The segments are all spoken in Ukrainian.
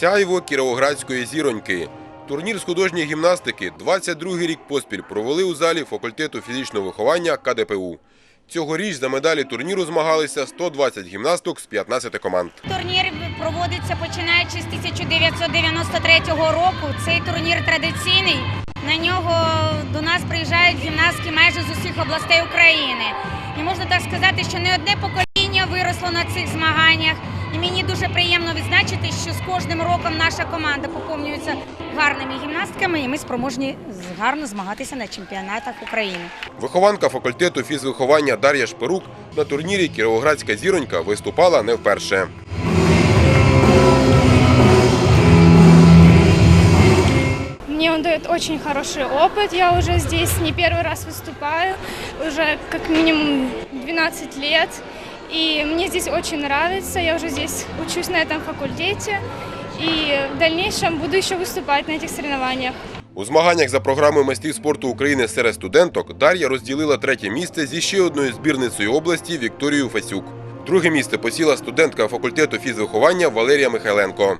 Сяйво кіровоградської зіроньки. Турнір з художньої гімнастики 22-й рік поспіль провели у залі факультету фізичного виховання КДПУ. Цьогоріч за медалі турніру змагалися 120 гімнасток з 15 команд. Турнір проводиться починаючи з 1993 року. Цей турнір традиційний. На нього до нас приїжджають гімнастки майже з усіх областей України. І можна так сказати, що не одне покоління виросло на цих змаганнях. І мені дуже приємно відзначити, що з кожним роком наша команда поповнюється гарними гімнастками, і ми спроможні гарно змагатися на чемпіонатах України. Вихованка факультету фізвиховання Дар'я Шпирук на турнірі Кіровоградська зіронька виступала не вперше. Мне он дает очень хороший опыт. Я уже здесь не первый раз выступаю, уже как минимум 12 лет. И мне здесь очень нравится. Я уже здесь учусь на этом факультете. И в дальнейшем буду еще выступать на этих соревнованиях. У змаганнях за програмою майстрів спорту України серед студенток Дар'я розділила третє місце зі ще одною збірницею області Вікторією Фасюк. Друге місце посіла студентка факультету фізвиховання Валерія Михайленко.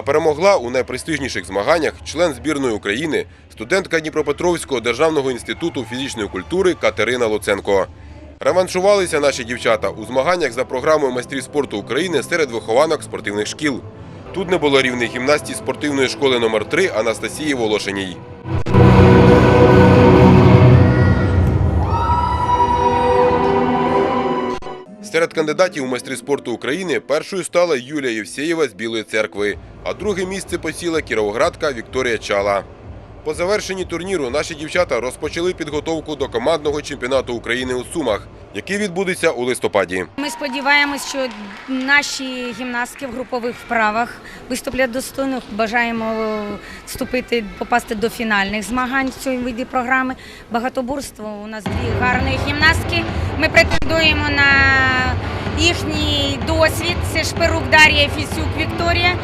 А перемогла у найпрестижніших змаганнях член збірної України, студентка Дніпропетровського державного інституту фізичної культури Катерина Луценко. Реваншувалися наші дівчата у змаганнях за програмою майстрів спорту України серед вихованок спортивних шкіл. Тут не було рівних гімнастів спортивної школи номер 3 Анастасії Волошиній. Серед кандидатів у майстри спорту України першою стала Юлія Євсеєва з Білої церкви, а друге місце посіла кіровоградка Вікторія Чала. По завершенні турніру наші дівчата розпочали підготовку до командного чемпіонату України у Сумах, який відбудеться у листопаді. Ми сподіваємось, що наші гімнастки в групових вправах виступлять достойно. Бажаємо вступити, попасти до фінальних змагань в цьому виді програми. Багатоборство у нас дві гарні гімнастки. Ми претендуємо на їхній досвід. Це Шпирук Дар'я Фісюк Вікторія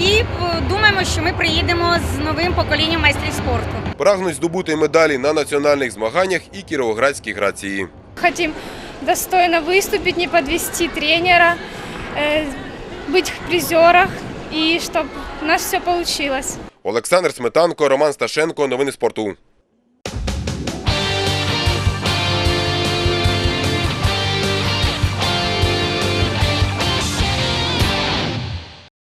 І е, думаємо, що ми приїдемо з новим поколінням майстрів спорту. Прагнуть здобути медалі на національних змаганнях і кіровоградські грації. Хотим достойно выступить, не подвести тренера, э, быть в призерах и чтобы у нас все получилось. Олександр Сметанко, Роман Сташенко. Новини спорту.